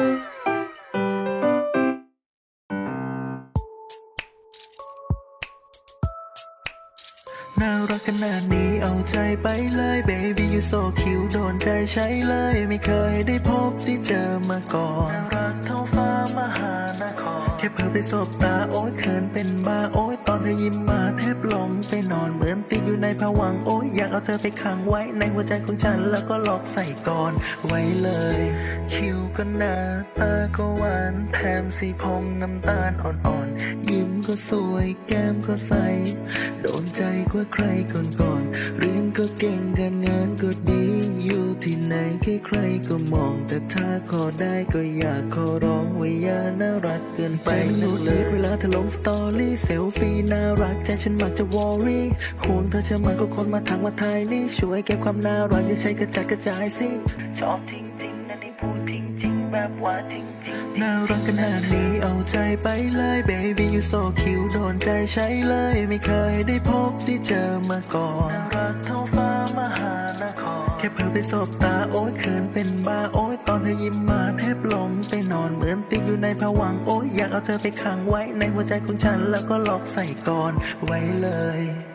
น่ารักขนาดนี้เอาใจไปเลย baby you so cute โดนใจใช้เลย ไม่เคยได้พบได้เจอมาก่อน รแค่เพิ่ไปสบตาโอ้ยเขินเป็นบ้าโอ้ยตอนเธอยิ้มมาแทบหลงไปนอนเหมือนติดอยู่ในผวังโอ้ยอยากเอาเธอไปขังไว้ในหัวใจของฉันแล้วก็ล็อกใส่ก่อนไว้เลย คิ้วก็หนาตาก็หวานแถมสีผมน้ำตาลอ่อนๆ ยิ้มก็สวยแก้มก็ใส โดนใจกว่าใครก่อนๆเรียนก็เก่งการงานก็ดี ที่ไหนใครๆก็มอง แต่ถ้าขอได้ก็อยากขอร้องว่าอย่าน่ารักเกินไปนักเลยเวลาเธอลงสตอรี่เซลฟี่น่ารักใจฉันมักจะวอรี่ห่วงเธอเชื่อมันก็คนมาทางมาทายนี่ช่วยเก็บความน่ารักอย่าใช้กระจัดกระจายสิชอบจริงๆนะนี่พูดจริงๆแบบว่าจริงๆน่ารักขนาดนี้เอาใจไปเลย baby you so cute โดนใจใช้เลย ไม่เคยได้พบได้เจอมาก่อนน่ารักเท่าฟ้ามหา แค่เพิ่งไปสบตาโอ้ยเขินเป็นบ้าโอ้ยตอนเธอยิ้มมาแทบหลงไปนอนเหมือนติดอยู่ในผวังโอ้ยอยากเอาเธอไปขังไว้ในหัวใจของฉันแล้วก็ล็อกใส่ก่อนไว้เลย